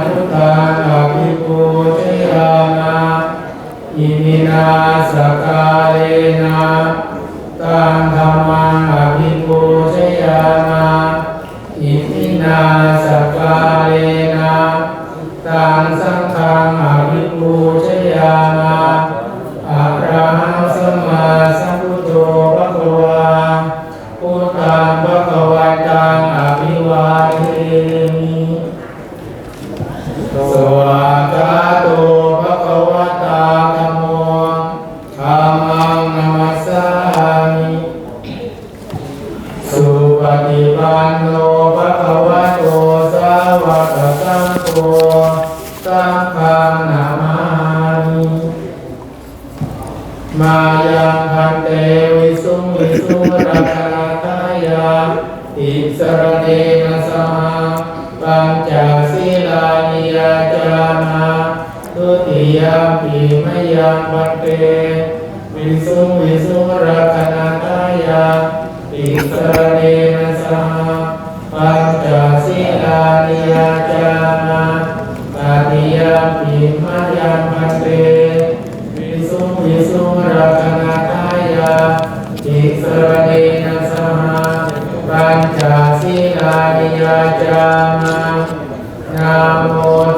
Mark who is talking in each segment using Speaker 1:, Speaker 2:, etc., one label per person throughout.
Speaker 1: นุ
Speaker 2: ทานาภิปูชยานาอิมินาสกาเลนะตังธรรมังอภิปูช สังโฆสังฆังนามามิมายังพันเตวิสุวิสุรัตนาทายาอิสรเนนะสหาปัญจศีลานิยาจามาทุติยมปีมยังพันเตวิสุวิสุรัต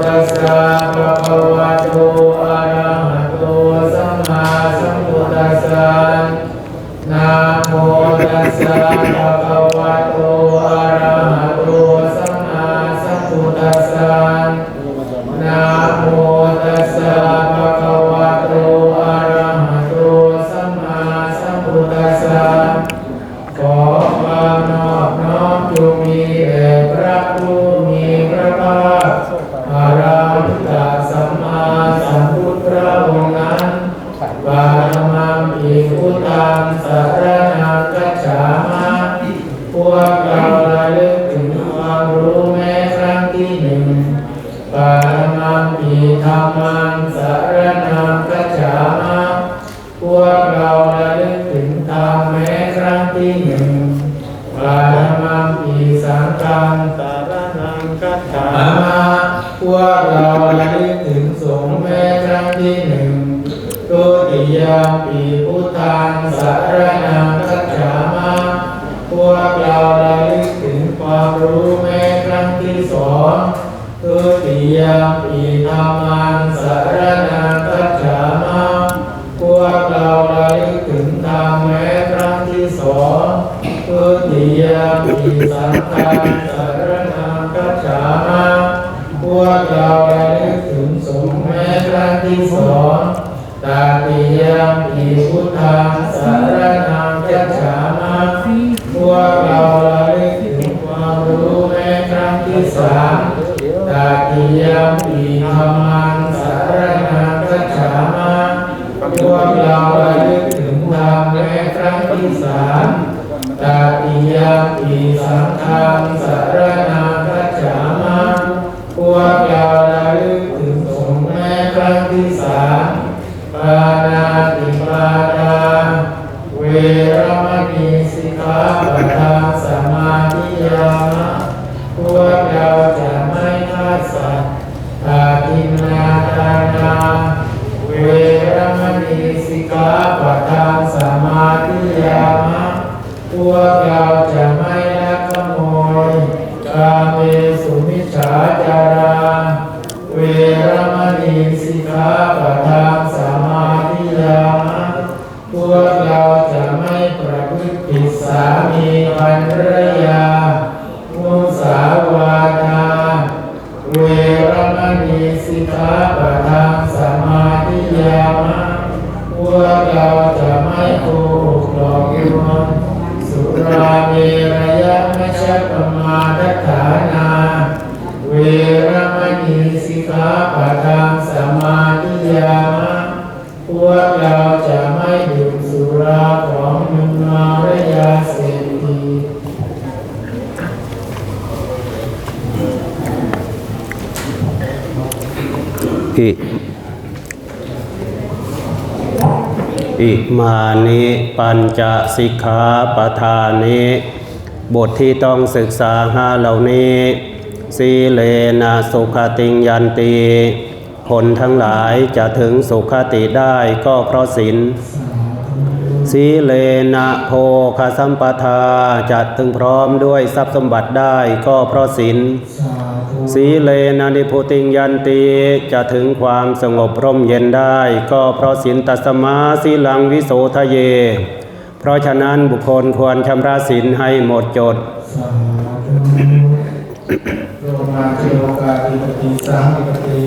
Speaker 2: ตัสสะภะคะวะโตอะระหะโตสัมมาสัมพุทธัสสะนะโมตัสสะภะคะวะโต บารมังอิพุตังสารนังกัจฉามะพวกเราระลึกถึงความรู้แม้ครั้งที่หนึ่งปารมังปีธรรมังสาร เราระลึกถึงธรรมแม้ครั้งที่สองทุติยมปีสังฆังสารนังกัจฉามะพวกเราระลึกถึงสงฆ์แม้ครั้งที่สองตาติยมปีพุทธังสารนังกัจฉามะพวกเราระลึกถึงความรู้แม้ครั้งที่สามตาติยมปีธรรมังสารนังกัจฉามะ พวกเราระลึกถึงธรรมแม้ครั้งที่สามตาติยมปีสังฆังสารนังกัจฉามะพวกเราระลึกถึงสงฆ์แม้ครั้งที่สามปานาติปาตาเวรมณีสิกขาปะทังสมาธิยามะพวกเราจะไม่ฆ่าสัตว์อาทินนาทานา ราเวรมณีสิกขาปะทังสมาธิยามพวกเราจะไม่ประพฤติผิดสามีภรรยามุสาวาทาเวรมณีสิกขาปะทังสมาธิยามพวกเราจะไม่โกหกหลอกลวงสุราเมรยะมัชฌปมาทัฏฐานา เวรมณีสิกขาปะทังสมาธิยามะพวกเราจะไม่ดื่มสุราของมึนเมาและยาเสพติด
Speaker 3: ที่อิมานิปัญจสิกขาปทานิบทที่ต้องศึกษาห้าเหล่านี้ สีเลนะสุขติงยันตีผลทั้งหลายจะถึงสุขติได้ก็เพราะศีลสีเลนะโภคสัมปทาจะถึงพร้อมด้วยทรัพย์สมบัติได้ก็เพราะศีล
Speaker 2: สี
Speaker 3: เลนะนิพุติงยันตีจะถึงความสงบร่มเย็นได้ก็เพราะศีลตัสมาสีลังวิโสทะเย เพราะฉะนั้นบุคคลควรชำระศีลให้หมดจด
Speaker 2: สาธุโล มาเทวกาติปติสังปติ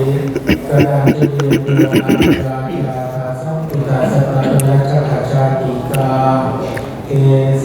Speaker 2: กระดานจิตติโยนาคาอิลาคาสัมปิตาสตายัคขชาติกาเอเส